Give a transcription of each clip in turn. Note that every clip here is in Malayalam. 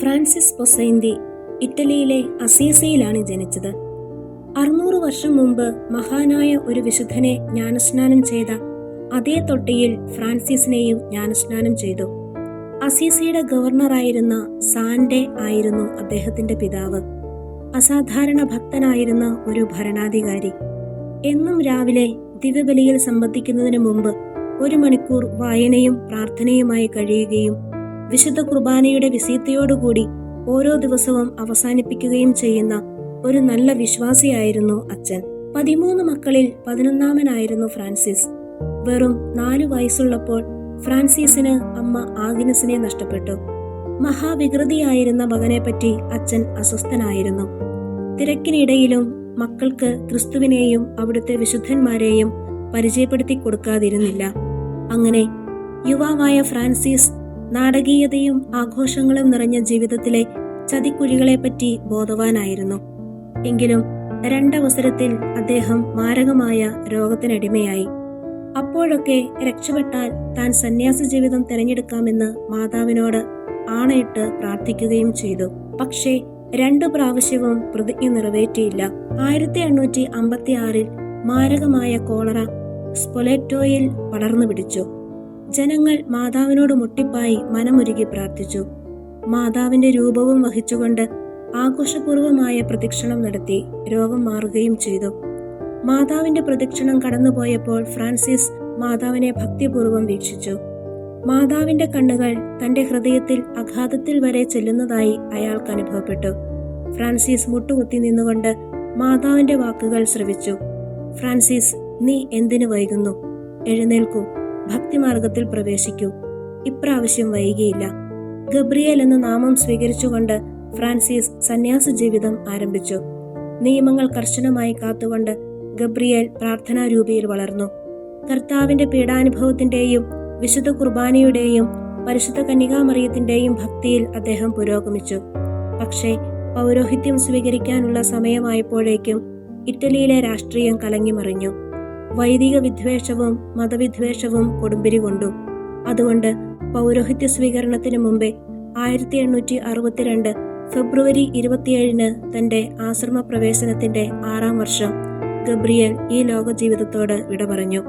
ഫ്രാൻസിസ് പൊസൈന്തി ഇറ്റലിയിലെ അസീസയിലാണ് ജനിച്ചത്. അറുന്നൂറ് വർഷം മുമ്പ് മഹാനായ ഒരു വിശുദ്ധനെ ജ്ഞാനസ്നാനം ചെയ്ത അതേ തൊട്ടിയിൽ ഫ്രാൻസിസിനെയും ജ്ഞാനസ്നാനം ചെയ്തു. അസീസിയുടെ ഗവർണറായിരുന്ന സാൻഡെ ആയിരുന്നു അദ്ദേഹത്തിന്റെ പിതാവ്. അസാധാരണ ഭക്തനായിരുന്ന ഒരു ഭരണാധികാരി. എന്നും രാവിലെ ദിവ്യബലിയിൽ സംബന്ധിക്കുന്നതിന് മുമ്പ് ഒരു മണിക്കൂർ വായനയും പ്രാർത്ഥനയുമായി കഴിയുകയും വിശുദ്ധ കുർബാനയുടെ വിസീത്തയോടുകൂടി ഓരോ ദിവസവും അവസാനിപ്പിക്കുകയും ചെയ്യുന്ന ഒരു നല്ല വിശ്വാസിയായിരുന്നു അച്ഛൻ. പതിമൂന്ന് മക്കളിൽ പതിനൊന്നാമനായിരുന്നു ഫ്രാൻസിസ്. വെറും നാലു വയസ്സുള്ളപ്പോൾ ഫ്രാൻസിസിന് അമ്മ ആഗ്നസിനെ നഷ്ടപ്പെട്ടു. മഹാവികൃതിയായിരുന്ന മകനെപ്പറ്റി അച്ഛൻ അസ്വസ്ഥനായിരുന്നു. തിരക്കിനിടയിലും മക്കൾക്ക് ക്രിസ്തുവിനെയും അവിടുത്തെ വിശുദ്ധന്മാരെയും പരിചയപ്പെടുത്തി കൊടുക്കാതിരുന്നില്ല. അങ്ങനെ യുവാവായ ഫ്രാൻസിസ് നാടകീയതയും ആഘോഷങ്ങളും നിറഞ്ഞ ജീവിതത്തിലെ ചതിക്കുഴികളെപ്പറ്റി ബോധവാനായിരുന്നു. എങ്കിലും രണ്ടവസരത്തിൽ അദ്ദേഹം മാരകമായ രോഗത്തിനടിമയായി. അപ്പോഴൊക്കെ രക്ഷപ്പെട്ടാൽ താൻ സന്യാസ ജീവിതം തിരഞ്ഞെടുക്കാമെന്ന് മാതാവിനോട് ആണയിട്ട് പ്രാർത്ഥിക്കുകയും ചെയ്തു. പക്ഷേ രണ്ടു പ്രാവശ്യവും പ്രതിജ്ഞ നിറവേറ്റിയില്ല. ആയിരത്തി എണ്ണൂറ്റി അമ്പത്തി ആറിൽ മാരകമായ കോളറ സ്പൊലേറ്റോയിൽ പടർന്നു പിടിച്ചു. ജനങ്ങൾ മാതാവിനോട് മുട്ടിപ്പായി മനമുരുകി പ്രാർത്ഥിച്ചു. മാതാവിന്റെ രൂപവും വഹിച്ചുകൊണ്ട് ആഘോഷപൂർവമായ പ്രദക്ഷിണം നടത്തി രോഗം മാറുകയും ചെയ്തു. മാതാവിന്റെ പ്രദക്ഷിണം കടന്നുപോയപ്പോൾ ഫ്രാൻസിസ് മാതാവിനെ ഭക്തിപൂർവം വീക്ഷിച്ചു. മാതാവിന്റെ കണ്ണുകൾ തന്റെ ഹൃദയത്തിൽ അഘാതത്തിൽ വരെ ചെല്ലുന്നതായി അയാൾക്ക് അനുഭവപ്പെട്ടു. ഫ്രാൻസിസ് മുട്ടുകുത്തി നിന്നുകൊണ്ട് മാതാവിന്റെ വാക്കുകൾ ശ്രവിച്ചു. ഫ്രാൻസിസ് നീ എന്തിനു വൈകുന്നു? എഴുന്നേൽക്കൂ. ഭക്തിമാർഗത്തിൽ പ്രവേശിക്കൂ. ഇപ്രാവശ്യം വൈകിയില്ല. ഗബ്രിയേൽ എന്ന നാമം സ്വീകരിച്ചുകൊണ്ട് ഫ്രാൻസിസ് സന്യാസ ജീവിതം ആരംഭിച്ചു. നിയമങ്ങൾ കർശനമായി കാത്തുകൊണ്ട് ഗബ്രിയേൽ പ്രാർത്ഥനാരൂപിയിൽ വളർന്നു. കർത്താവിന്റെ പീഡാനുഭവത്തിന്റെയും വിശുദ്ധ കുർബാനയുടെയും പരിശുദ്ധ കന്യകാമറിയത്തിന്റെയും ഭക്തിയിൽ അദ്ദേഹം പുരോഗമിച്ചു. പക്ഷേ പൗരോഹിത്യം സ്വീകരിക്കാനുള്ള സമയമായപ്പോഴേക്കും ഇറ്റലിയിലെ രാഷ്ട്രീയം കലങ്ങിമറിഞ്ഞു. വൈദിക വിദ്വേഷവും മതവിദ്വേഷവും കൊടുമ്പിരി കൊണ്ടു. അതുകൊണ്ട് പൗരോഹിത്യ സ്വീകരണത്തിന് മുമ്പേ ആയിരത്തി എണ്ണൂറ്റി അറുപത്തിരണ്ട് ഫെബ്രുവരി ഇരുപത്തിയേഴിന് തന്റെ ആശ്രമ പ്രവേശനത്തിന്റെ ആറാം വർഷം ഗബ്രിയേൽ ഈ ലോക ജീവിതത്തോട് വിട പറഞ്ഞു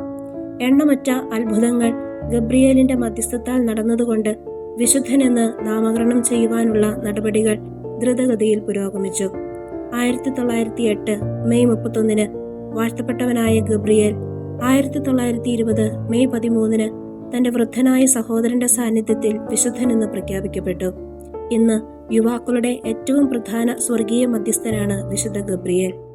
എണ്ണമറ്റ അത്ഭുതങ്ങൾ ഗബ്രിയേലിന്റെ മധ്യസ്ഥത്താൽ നടന്നതുകൊണ്ട് വിശുദ്ധനെന്ന് നാമകരണം ചെയ്യുവാനുള്ള നടപടികൾ ദ്രുതഗതിയിൽ പുരോഗമിച്ചു. ആയിരത്തി തൊള്ളായിരത്തി എട്ട് മെയ് മുപ്പത്തൊന്നിന് വാഴ്ത്തപ്പെട്ടവനായ ഗബ്രിയേൽ. ആയിരത്തി തൊള്ളായിരത്തി ഇരുപത് മെയ് പതിമൂന്നിന് തന്റെ വൃദ്ധനായ സഹോദരന്റെ സാന്നിധ്യത്തിൽ വിശുദ്ധനെന്ന് പ്രഖ്യാപിക്കപ്പെട്ടു. ഇന്ന് യുവാക്കളുടെ ഏറ്റവും പ്രധാന സ്വർഗീയ മധ്യസ്ഥനാണ് വിശുദ്ധ ഗബ്രിയേൽ.